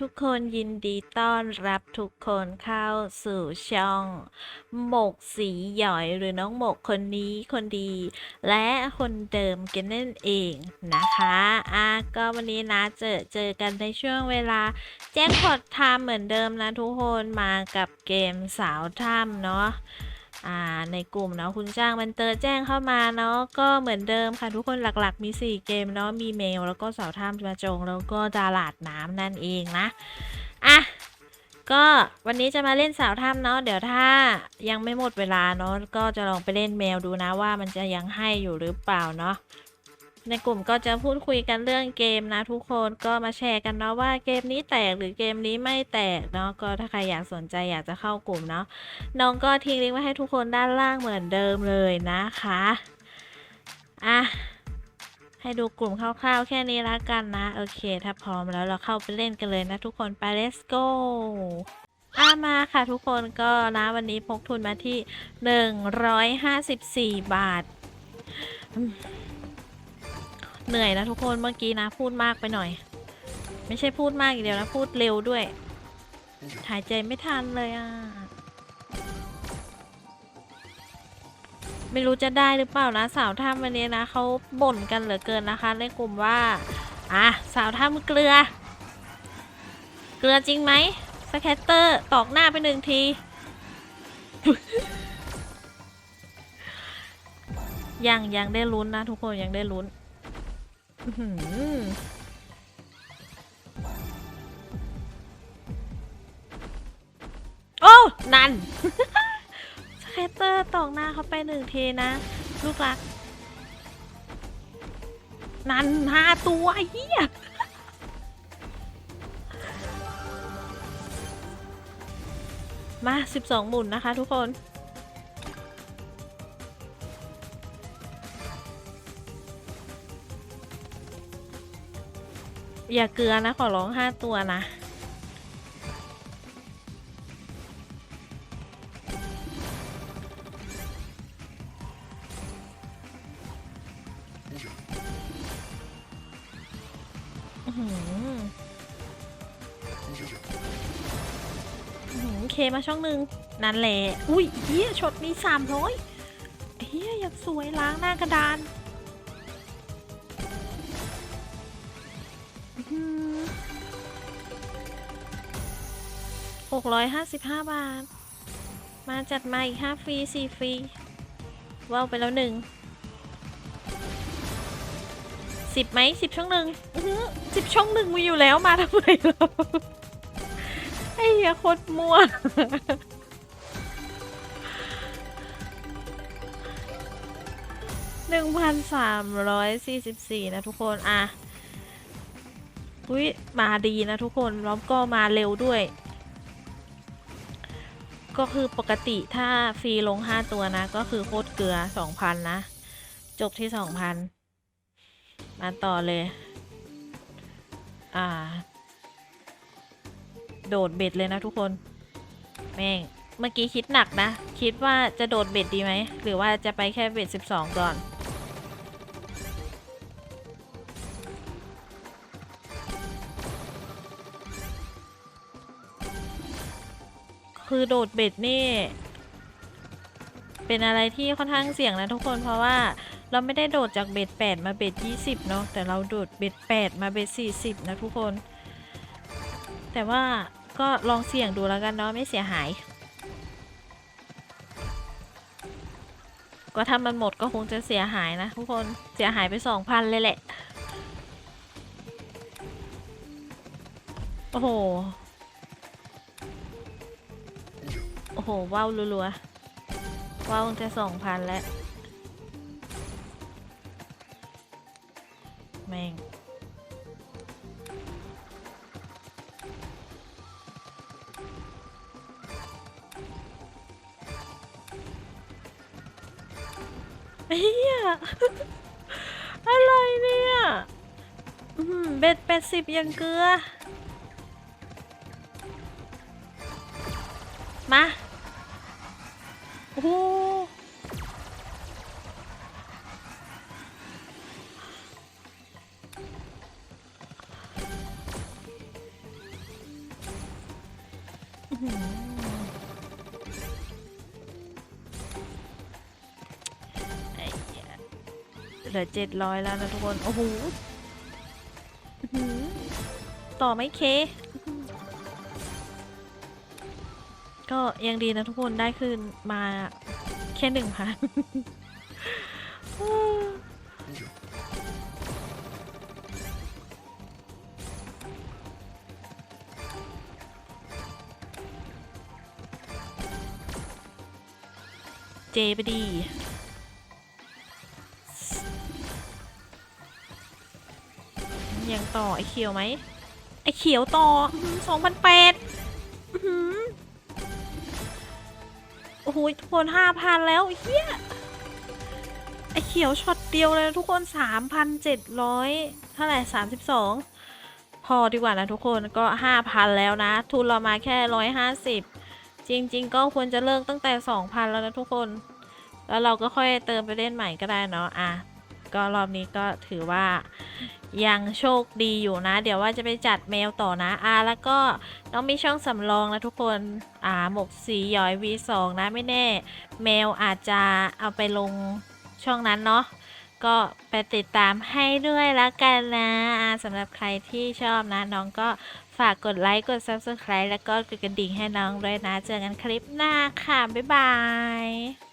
ทุกคนยินดีต้อนรับทุกคนเข้าสู่ช่อง หมกสีหยอยหรือน้องหมกคนนี้คนดี และคนเดิมกันนั่นเองนะคะอะก็วันนี้นะเจอเจอกันในช่วงเวลา แจ้งพอดไทม์เหมือนเดิมนะทุกคนมากับเกมสาวถ้ำเนาะ อ่าในกลุ่มเนาะคุณจ้างมันเตอร์แจ้งเข้ามาเนาะก็เหมือนเดิมค่ะทุกคนหลักๆมี 4 เกมเนาะมีเมล แล้วก็เสาถ้ำมาจง แล้วก็ตลาดน้ำนั่นเองนะอะก็วันนี้จะมาเล่นสาวถ้ำเนาะเดี๋ยวถ้ายังไม่หมดเวลาเนาะก็จะลองไปเล่นเมลดูนะว่ามันจะยังให้อยู่หรือเปล่าเนาะ ในกลุ่มก็จะพูดคุยกันเรื่องเกมนะทุกคนก็มาแชร์กันเนาะว่าเกมนี้แตกหรือเกมนี้ไม่แตกเนาะก็ถ้าใครอยากสนใจอยากจะเข้ากลุ่มเนาะน้องก็ทิ้งลิงก์ไว้ให้ทุกคนด้านล่างเหมือนเดิมเลยนะคะอะให้ดูกลุ่มคร่าวๆ แค่นี้ละกันนะ โอเค ถ้าพร้อมแล้วเราเข้าไปเล่นกันเลยนะทุกคนไป let's go อะมาค่ะทุกคนก็นะวันนี้พกทุนมาที่ 154 บาท เหนื่อยนะทุกคนเมื่อกี้นะพูดมากไปหน่อย ไม่ใช่พูดมากอย่างเดียวนะพูดเร็วด้วยหายใจไม่ทันเลยอะไม่รู้จะได้หรือเปล่านะสาวถ้ำวันนี้นะเขาบ่นกันเหลือเกินนะคะ ในกลุ่มว่าอะสาวถ้ำเกลือ เกลือจริงไหมสแคตเตอร์ตอกหน้าไปหนึ่งทียังยังได้ลุ้นนะทุกคนยังได้ลุ้น โอ้ นันสเคตเตอร์ตอกหน้าเขาไปหนึ่งทีนะ ลูกรัก นันห้าตัวเฮียมา 12 หมุนนะคะทุกคน อย่าเกลือนะ ขอร้องห้าตัวนะอื้อเคมาช่องหนึ่งนั่นแหละ อุ้ยเฮียช็อตมีสามร้อยเฮียอยากสวยล้างหน้ากระดาน หกร้อยห้าสิบห้าบาท มาจัดมาอีกห้าฟรีสี่ฟรีว่าวไปแล้วหนึ่งสิบไหมสิบช่องหนึ่งสิบช่องหนึ่งมีอยู่แล้วมาทำไมเราไอ้เหี้ยโคตรมั่วหนึ่งพันสามร้อยสี่สิบสี่นะทุกคน อะ อุ้ยมาดีนะทุกคนแล้วก็มาเร็วด้วย ก็คือปกติถ้าฟรีลงห้าตัวนะ ก็คือโคตรเกลือสองพันนะ จบที่สองพันมาต่อเลย อ่า โดดเบ็ดเลยนะทุกคน แม่ง เมื่อกี้คิดหนักนะ คิดว่าจะโดดเบ็ดดีไหม หรือว่าจะไปแค่เบ็ดสิบสองก่อน คือโดดเบ็ดนี่ เป็นอะไรที่ค่อนข้างเสี่ยงนะทุกคนเพราะว่าเราไม่ได้โดดจากเบ็ด8มาเบ็ด20 เนาะแต่เราโดดเบ็ด8มาเบ็ด40 นะทุกคน แต่ว่าก็ลองเสี่ยงดูแล้วกันเนาะไม่เสียหาย ก็ถ้ามันหมดก็คงจะเสียหายนะทุกคนเสียหายไป 2,000 เลยแหละ โอ้โห โหว้าวรัวๆว้าวจะ2,000แล้ว แม่ง เฮียอะไรเบ็ดแปดสิบยังเกลือ มา โอ้โหอื้อหือไอ้เหี้ยเหลือเจ็ดร้อยแล้วนะทุกคน โอ้โหต่อไหม่เค ก็ยังดีนะทุกคนได้คืนมาแค่หนึ่งพันเจไปดียังต่อไอ้เขียวไหมไอ้เขียวต่อสองพันแปด โอ้โหทุกคนห้าพันแล้วเฮียไอเขียวช็อตเดียวเลยนะทุกคนสามพันเจ็ดร้อยเท่าไหร่สามสิบสองพอดีกว่านะทุกคนก็ห้าพันแล้วนะ ทุนเรามาแค่ร้อยห้าสิบจริง ๆ ก็ควรจะเลิกตั้งแต่สองพันแล้วนะทุกคน แล้วเราก็ค่อยเติมไปเล่นใหม่ก็ได้เนาะอะ ก็รอบนี้ก็ถือว่ายังโชคดีอยู่นะ เดี๋ยวว่าจะไปจัดเมลต่อนะอะแล้วก็น้องมีช่องสำรองนะทุกคนอ่าหมกสีย้อย V2 นะไม่แน่เมลอาจจะเอาไปลงช่องนั้นเนาะก็ไปติดตามให้ด้วยแล้วกันนะอะสำหรับใครที่ชอบนะ น้องก็ฝากกดไลค์กด Subscribe แล้วก็กดกระดิ่งให้น้องด้วยนะ เจอกันคลิปหน้าค่ะ บ๊ายบาย